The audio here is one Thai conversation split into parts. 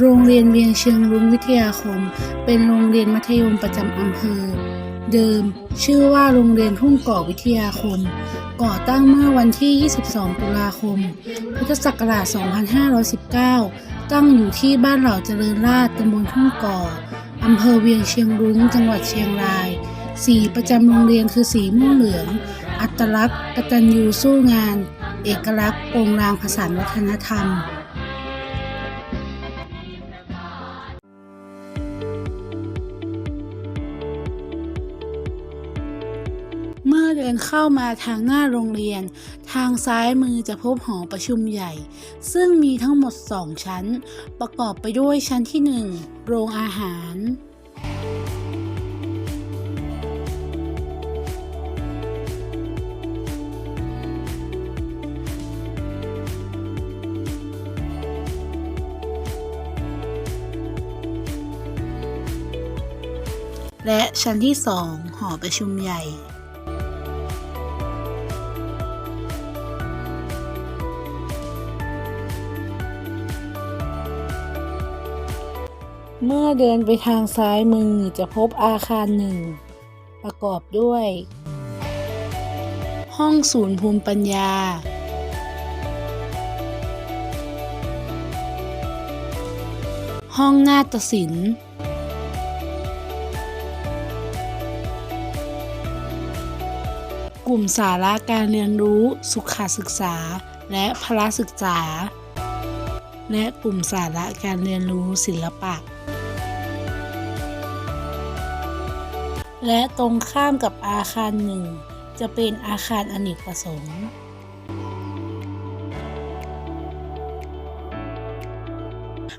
โรงเรียนเวียงเชียงรุ้งวิทยาคม เป็นโรงเรียนมัธยมประจำอำเภอ เดิม ชื่อว่าโรงเรียนทุ่งก่อวิทยาคม ก่อตั้งเมื่อวันที่ 22 ตุลาคม พุทธศักราช 2519 ตั้งอยู่ที่บ้านเหล่าเจริญราษฎร์ตำบลทุ่งก่ออำเภอเวียงเชียงรุ้งจังหวัดเชียงราย สีประจำโรงเรียนคือสีม่วงเหลือง อัตลักษณ์กตัญญูสู้งาน เอกลักษณ์โปร่งรางผสานวัฒนธรรม อเดินเข้ามาทางหน้าโรงเรียน ทางซ้ายมือจะพบหอประชุมใหญ่ ซึ่งมีทั้งหมด2ชั้น ประกอบไปด้วยชั้นที่1โรงอาหารและชั้นที่ 2 หอประชุมใหญ่ เมื่อเดินไปทางซ้ายมือจะพบอาคารหนึ่ง ประกอบด้วย ห้องศูนย์ภูมิปัญญา ห้องนาฏศิลป์กลุ่มสาระการเรียนรู้สุขศึกษาและพละศึกษา และกลุ่มสาระการเรียนรู้ศิลปะ และตรงข้ามกับอาคารหนึ่ง จะเป็นอาคารอเนกประสงค์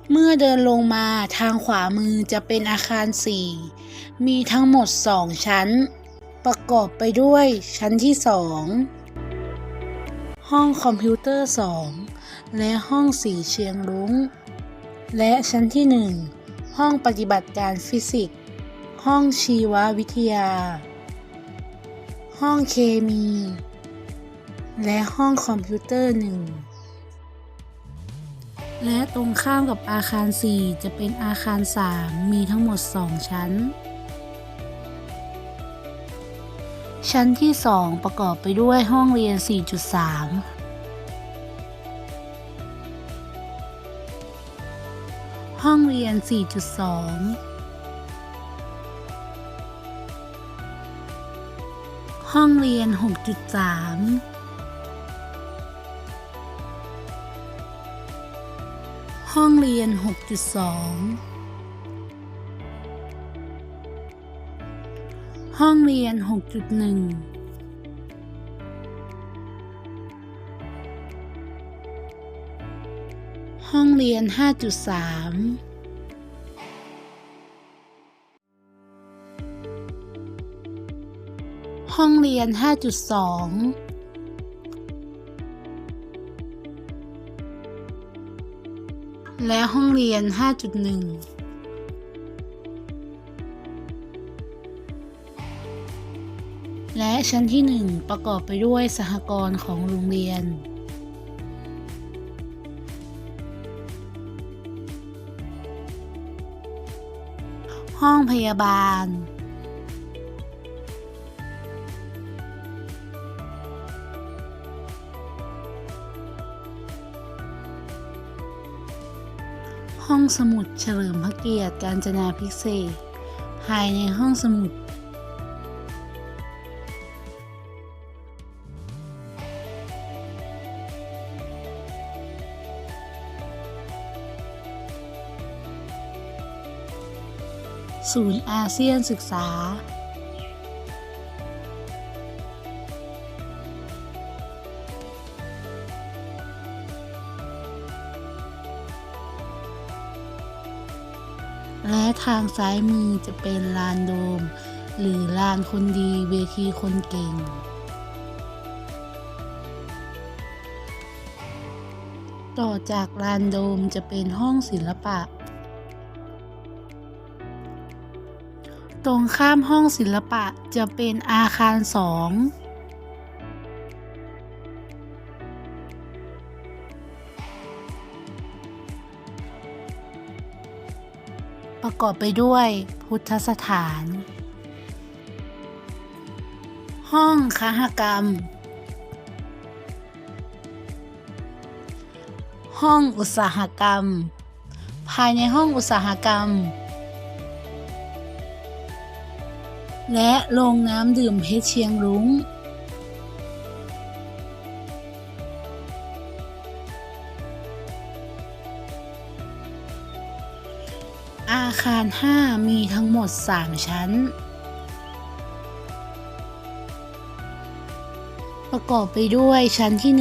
เมื่อเดินลงมาทางขวามือจะเป็นอาคาร 4 มีทั้งหมด 2 ชั้น ประกอบไปด้วยชั้นที่ 2 ห้องคอมพิวเตอร์ 2 และห้องสีเชียงรุ้ง และชั้นที่ 1 ห้องปฏิบัติการฟิสิกส์ ห้องชีววิทยา ห้องเคมี และห้องคอมพิวเตอร์หนึ่งและตรงข้ามกับอาคาร 4 จะเป็นอาคาร 3 มีทั้งหมด 2 ชั้น ชั้นที่ 2 ประกอบไปด้วยห้องเรียน 4.3 ห้องเรียน 4.2 ห้องเรียน 6.3 ห้องเรียน 6.2 ห้องเรียน 6.1 ห้องเรียน 5.3 ห้องเรียน 5.2และห้องเรียน 5.1 และชั้นที่ 1 ประกอบไปด้วยสหกรณ์ของโรงเรียน ห้องพยาบาล ห้องสมุดเฉลิมพระเกียรติการจนาพิเศษ ภายในห้องสมุด ศูนย์อาเซียนศึกษา และทางซ้ายมือจะเป็นลานโดม หรือลานคนดีเวทีคนเก่ง ต่อจากลานโดมจะเป็นห้องศิลปะ ตรงข้ามห้องศิลปะจะเป็นอาคารสอง กอบไปด้วยพุทธสถาน ห้องคหกรรม ห้องอุตสาหกรรม ภายในห้องอุตสาหกรรม และโรงน้ำดื่มเพชรเชียงรุง้ง อาคาร 5 มีทั้งหมด 3 ชั้น ประกอบไปด้วยชั้นที่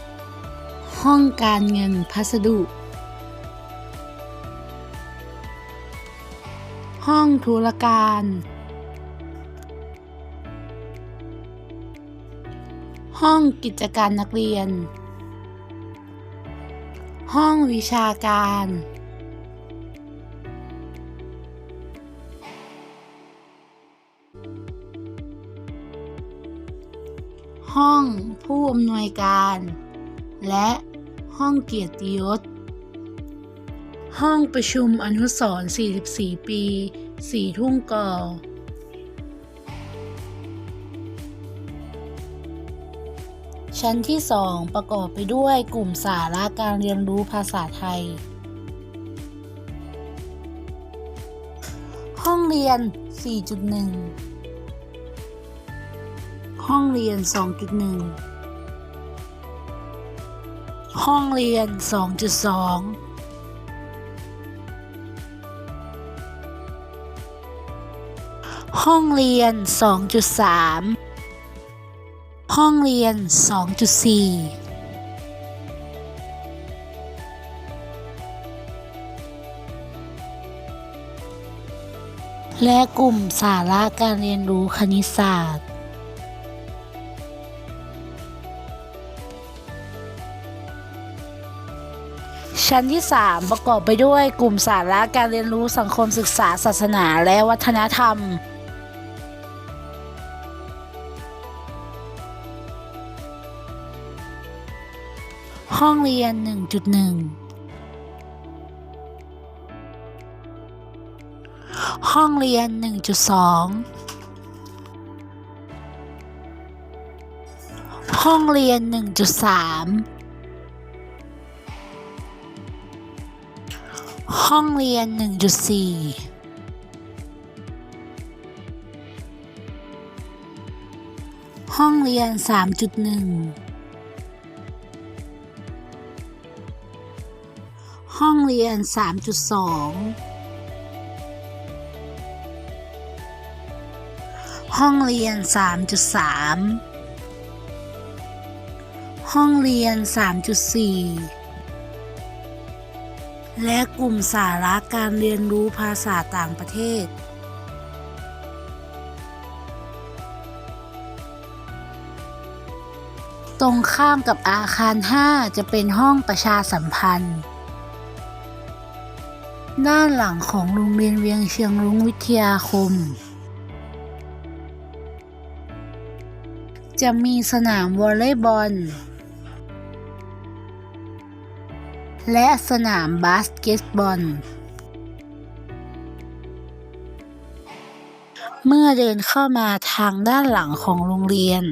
1 ห้องการเงินพัสดุ ห้องธุรการ ห้องกิจการนักเรียน ห้องวิชาการ ห้องผู้อำนวยการ และห้องเกียรติยศ ห้องประชุมอนุสรณ์44 ปี สีทุ่งกอชั้นที่ 2 ประกอบไปด้วยกลุ่มสาระการเรียนรู้ภาษาไทย ห้องเรียน 4.1 ห้องเรียน 2.1 ห้องเรียน 2.2ห้องเรียน 2.3 ห้องเรียน 2.4 และกลุ่มสาระการเรียนรู้คณิตศาสตร์ ชั้นที่ 3 ประกอบไปด้วยกลุ่มสาระการเรียนรู้สังคมศึกษาศาสนาและวัฒนธรรม ห้องเรียน 1.1ห้องเรียน 1.2 ห้องเรียน 1.3 ห้องเรียน 1.4ห้องเรียน 3.1 ห้องเรียน 3.2 ห้องเรียน 3.3 ห้องเรียน 3.4 และกลุ่มสาระการเรียนรู้ภาษาต่างประเทศ ตรงข้ามกับอาคาร 5 จะเป็นห้องประชาสัมพันธ์ ด้านหลังของโรงเรียนเวียงเชียงรุ้งวิทยาคม จะมีสนามวอลเลย์บอล และสนามบาสเกตบอล เมื่อเดินเข้ามาทางด้านหลังของโรงเรียน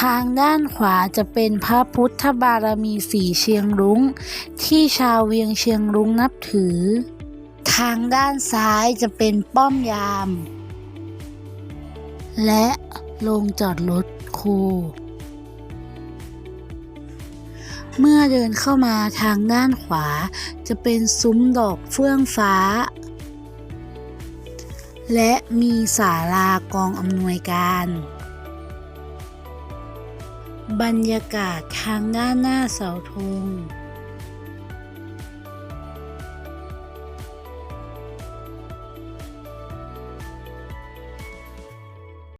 ทางด้านขวาจะเป็นพระพุทธบารมีสีเชียงรุ้ง ที่ชาวเวียงเชียงรุ้งนับถือ ทางด้านซ้ายจะเป็นป้อมยาม และโรงจอดรถครู เมื่อเดินเข้ามาทางด้านขวา จะเป็นซุ้มดอกเฟื่องฟ้า และมีศาลากองอำนวยการ บรรยากาศทางด้านหน้าเสาธง